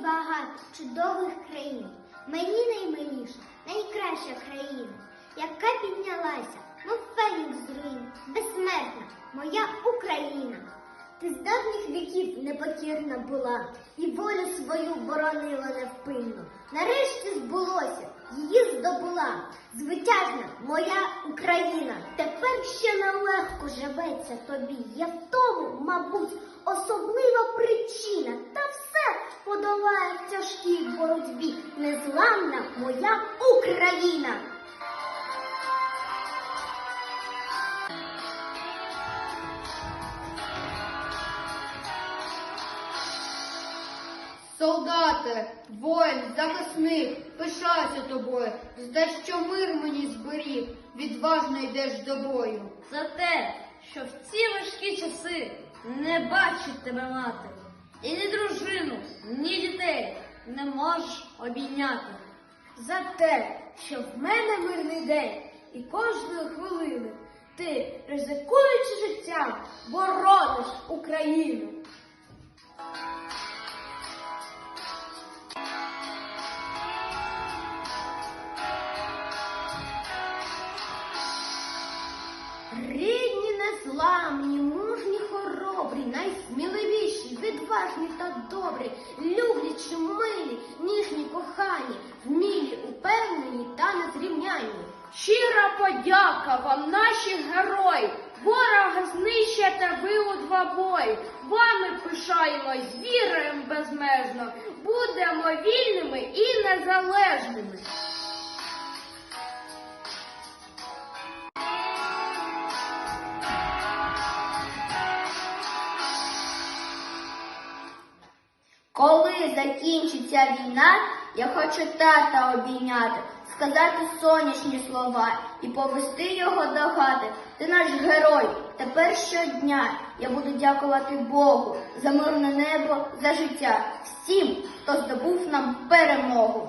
багато чудових країн. Мені наймиліша, найкраща країна, яка піднялася, мов фенікс з руїн, безсмертна моя Україна. Ти з давніх віків непокірна була і волю свою боронила невпинно. Нарешті збулося її здобути. Звитяжна моя Україна. Тепер ще нелегко живеться тобі. Я в тому, мабуть, особлива причина. Та все подолає в тяжкій боротьбі. Незламна моя Україна. Солдате, воїн, захисник, пишаюся тобою, за що мир мені зберіг, відважно йдеш до бою. За те, що в ці важкі часи не бачить тебе мати, і ні дружину, ні дітей не можеш обійняти. За те, що в мене мирний день, і кожної хвилини ти, ризикуючи життям, борониш Україну. Рідні, незламні, мужні, хоробрі, найсміливіші, відважні та добрі, люблячі, милі, ніжні, кохані, вмілі, упевнені та незрівняні. Щира подяка вам, наші герої, ворога знищите ви у два бої. Вами пишаємось, віруємо безмежно, будемо вільними і незалежними. Коли закінчиться війна, я хочу тата обійняти, сказати сонячні слова і повести його до хати. Ти наш герой. Тепер щодня я буду дякувати Богу за мирне небо, за життя, всім, хто здобув нам перемогу.